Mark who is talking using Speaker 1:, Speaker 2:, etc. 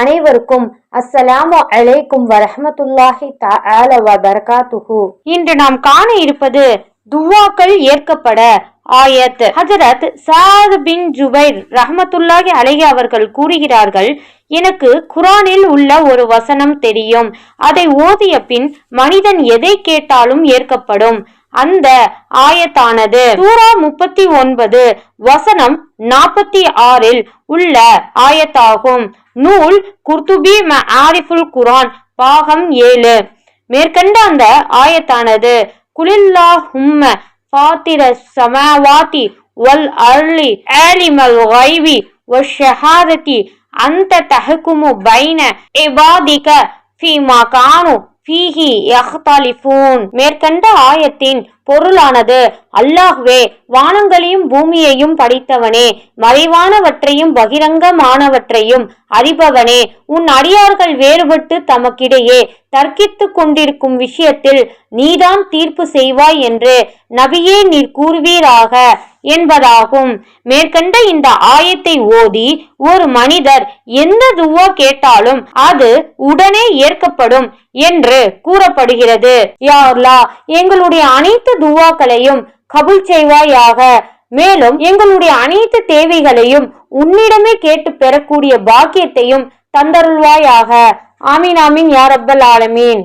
Speaker 1: அனைவருக்கும் அஸ்ஸலாமு அலைக்கும் வரஹ்மத்துல்லாஹி தஆலா வ பரகாத்துஹு இன்று நாம் காண இருப்பது துவாக்கள் ஏற்கப்பட ஆயத். ஹஜரத் சாத் பின் ஜுபைர் ரஹமத்துல்லாஹி அலைஹி அவர்கள் கூறுகிறார்கள் எனக்கு குரானில் உள்ள ஒரு வசனம் தெரியும். அதை ஓதிய பின் மனிதன் எதை கேட்டாலும் ஏற்கப்படும். அந்த ஆயத்தானது. சூரா முப்பத்தி ஒன்பது வசனம் நாற்பத்தி ஆறில் உள்ள ஆயத்தாகும். நூல் குர்துபி ஆரிஃபுல் குரான் பாகம் ஏழு. மேற்கண்ட அந்த ஆயத்தானது குலில்லாஹும்ம ஃபாத்திர சமாவாதி வல் அர்லி ஆலிமல் கைவி வஷஹாததி அந்த தஹக்குமு பைன இபாதிக ஃபீமா கானு ஃபீஹி யஹ்தாலிஃபூன். மேற்கண்ட ஆயத்தின் பொருளானது. அல்லாஹ்வே வானங்களையும் பூமியையும் படைத்தவனே மறைவானவற்றையும் பகிரங்கமானவற்றையும் அறிபவனே உன் அடியார்கள் வேறுபட்டு தமக்கிடையே தர்க்கித்துக் கொண்டிருக்கும் விஷயத்தில் நீதான் தீர்ப்பு செய்வாய் என்று நபியே நீர் கூறுவீராக என்பதாகும். மேற்கண்ட இந்த ஆயத்தை ஓதி ஒரு மனிதர் எந்த துவா கேட்டாலும் அது உடனே ஏற்கப்படும் என்று கூறப்படுகிறது. யார்லா எங்களுடைய அனைத்து துவாக்களையும் கபுல் செய்வாயாக. மேலும் எங்களுடைய அனைத்து தேவைகளையும் உன்னிடமே கேட்டு பெறக்கூடிய பாக்கியத்தையும் தந்தருள்வாயாக. ஆமீன் ஆமீன் யாரப்பல் ஆலமீன்.